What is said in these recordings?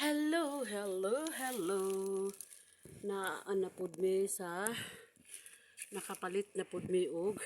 Hello, hello, hello. Na ana pud mi sa nakapalit na pud mi og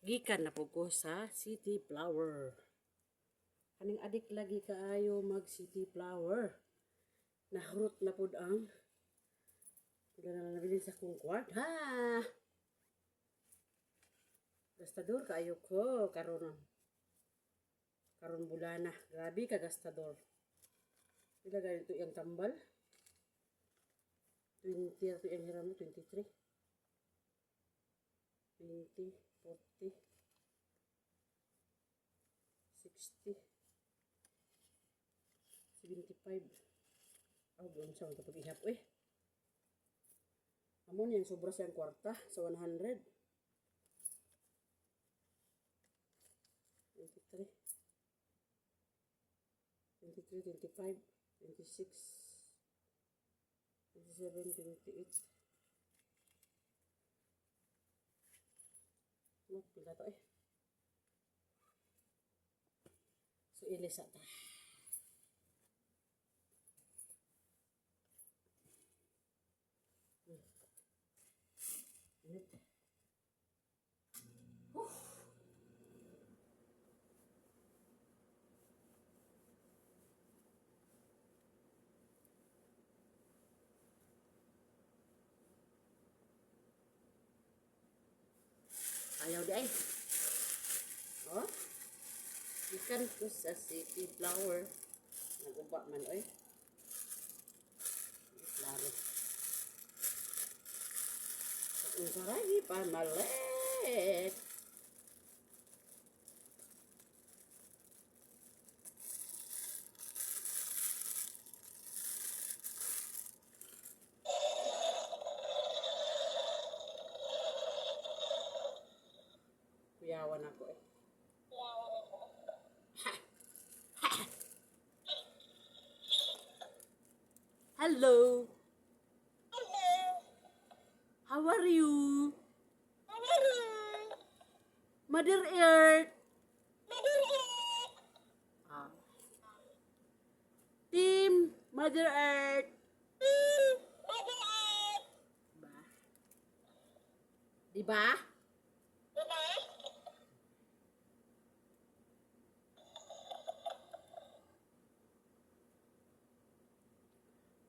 gikan na pud ko sa City Flower. Kaning adik lagi kaayo mag City Flower. Nahurot na pud ang Wala na nabilin sa kong kwarta. Gastador kaayo ko karon karon bulana. Grabe ka gastador. Pila ganito yung tambal? 20 ito yung hiram mo, 23. 20, 40, 60, 75. Oh, buwan siya ang tapag ihap eh. Amon yan, sobra siyang kwarta sa 100. 23. 23, 25, 26, 27, 28. No, pila to eh. So, ilisa ta. Hmm. Init. Ayaw di ay. Oh. Ikan ko sa city flower. Naguba man oy. Klaro. Ang saragi pa Kuyawan ako eh. Hello. How are you? Mother Earth. Ah. Team Mother Earth. Ba? Di ba?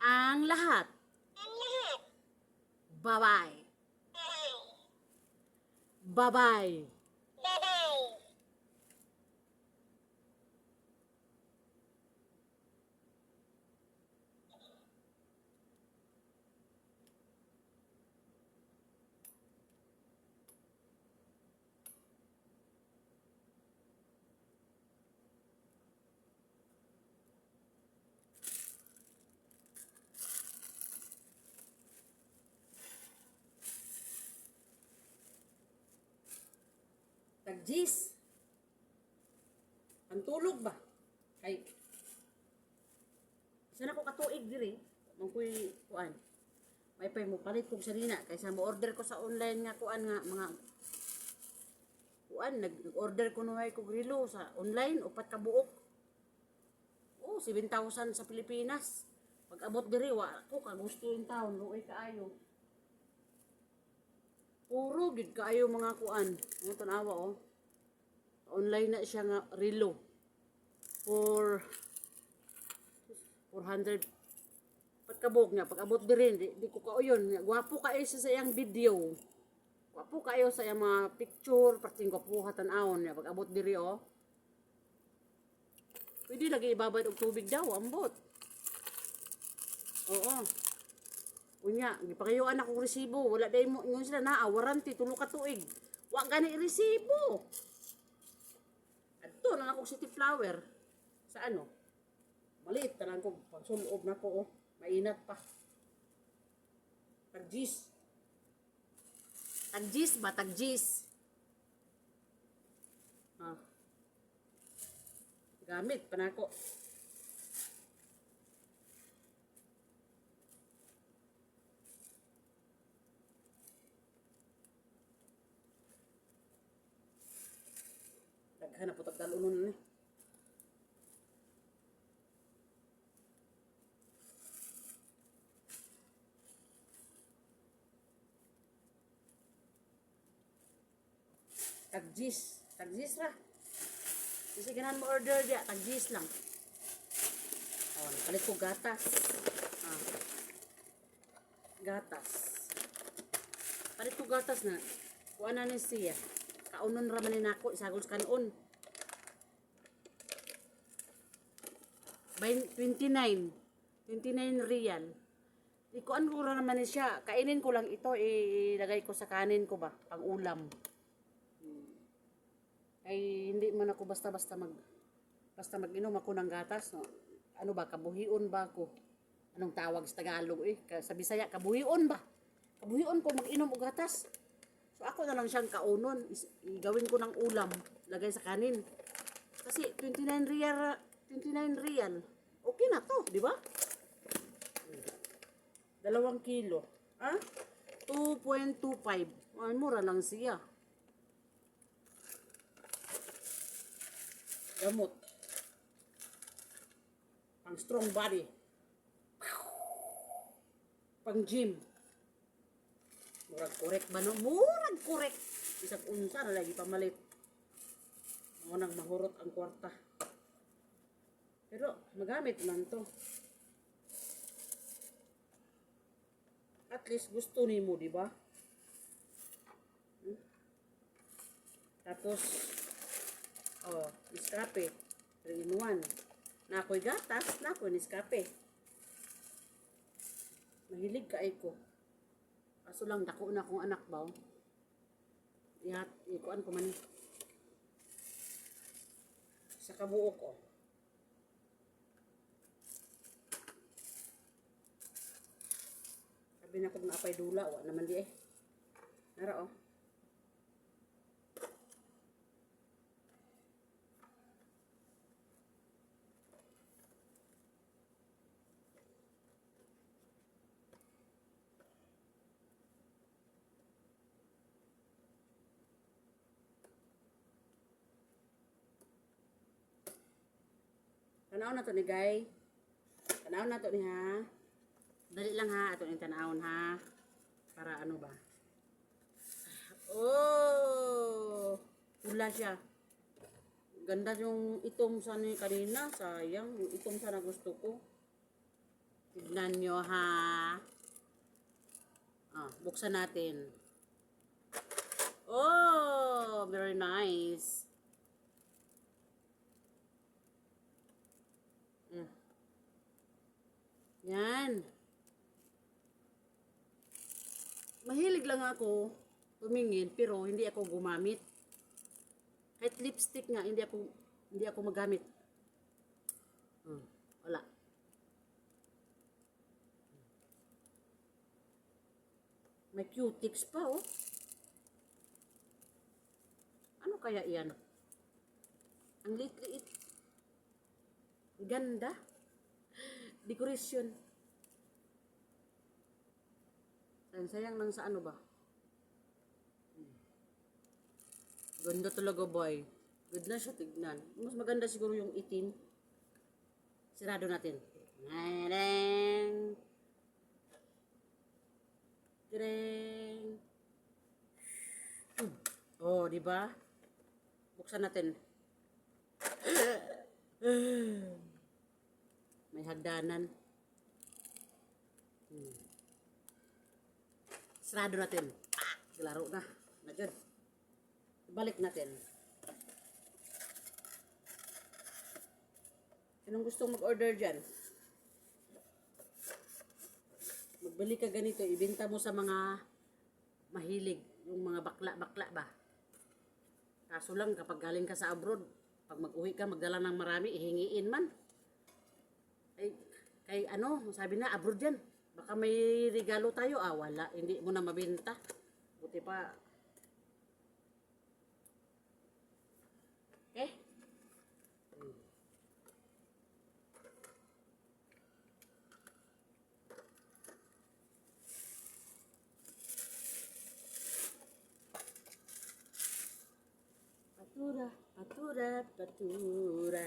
ang lahat. Bye-bye. Bye-bye. Tagjis. Ang tulog ba? Kay Sana ko katuig diri. Mangkoy kuan. May pay mo palit kog sarina kaysa mo order ko sa online nga kuan nga mga kuan nag-order ko nuhay kog relo sa online upat ka buok. Oh, 7,000 sa Pilipinas. Pag abot diri wa ko ka gusto yung taon, luoy kaayo. Puro gid kaayo mga kuan. Mo tanawa oh. Online na siya nga relo. For 400 pagkabog niya, pag abot diri di, di ko kauyon. Gwapo kayo sa sayang video. Gwapo kayo sa iyang mga picture, pati gwapo hatanawon niya pag abot diri oh. Pwede lagi ibabad og tubig daw, ambot. Oo. Unya, gipakayuan ako resibo. Wala day mo ingon sila na warranty tulo ka tuig. Wa gani resibo. Adto na ako city flower sa ano? Maliit na lang ko. Pag sulob na ko, oh. Mainat pa. Tagjis. Tagjis ba? Tagjis. Ah. Gamit pa na ako. Ni. Tagjis. Tagjis ra. Kasi ganan mo order dia, tagjis lang. Oh, nakalit ko gatas. Ah. Gatas. Palit ko gatas na. Kuha na ni siya. Kaunon raman ni nako, isagol sa kanon. 29. 29 real. Ikuan ko ra naman ni siya. Kainin ko lang ito, ilagay ko sa kanin ko ba, pang ulam. Ay hindi man ako basta-basta mag basta mag-inom ako ng gatas, no. Ano ba kabuhion ba ako? Anong tawag sa Tagalog eh? Sa Bisaya kabuhion ba? Kabuhion ko mag-inom og gatas. So ako na lang siyang kaunon, Is- gawin ko ng ulam, lagay sa kanin. Kasi 29 real, 29 real. Okay na to, di ba? Dalawang kilo. Ha? 2.25. Ay, mura lang siya. Gamot. Pang strong body. Pang gym. Murag correct ba no? Murag correct. Isang unsa na lagi pamalit. Mo nang mahurot ang kwarta. Pero magamit man to. At least gusto nimo, di ba? Tapos Oh, Nescafe. 3 in 1. Na ako'y gatas, na ako'y Nescafe. Mahilig ka ko. Kaso lang, dako na akong anak ba? oh. Ihat, ikuan ko man. eh. Sa kabuok ko. Sabi na ko na apay dula, wa naman di eh. Nara oh. Tanaw na to ni Guy. Tanaw na to ni ha. Dali lang ha, ato yung tanawon ha. Para ano ba? Oh! Pula siya. Ganda yung itom sa ni kanina. Sayang, yung itom sa na gusto ko. Tignan nyo ha. Ah, buksan natin. Oh, very nice. Mm. Yan. Mahilig lang ako tumingin pero hindi ako gumamit. Kahit lipstick nga hindi ako hindi ako magamit. Hmm, wala. May cutics pa oh. Ano kaya iyan? Ang liit-liit. Ganda. Decoration. Sayang, sayang lang sa ano ba? Ganda talaga boy. Good na siya tignan. Mas maganda siguro yung itim. Sirado natin. Tarang. Hmm. Oh, di ba? Buksan natin. May hagdanan. Hmm. Sarado natin. Ah, laro na. Nagad. Balik natin. Anong gustong mag-order dyan? Magbili ka ganito, ibenta mo sa mga mahilig, yung mga bakla-bakla ba? Kaso lang, kapag galing ka sa abroad, pag mag-uwi ka, magdala ng marami, ihingiin man. Kay ano, sabi na, abroad yan. Baka may regalo tayo. Ah, wala. Hindi mo na mabenta. Buti pa. Eh? Patura, patura, patura.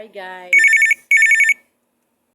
Bye guys.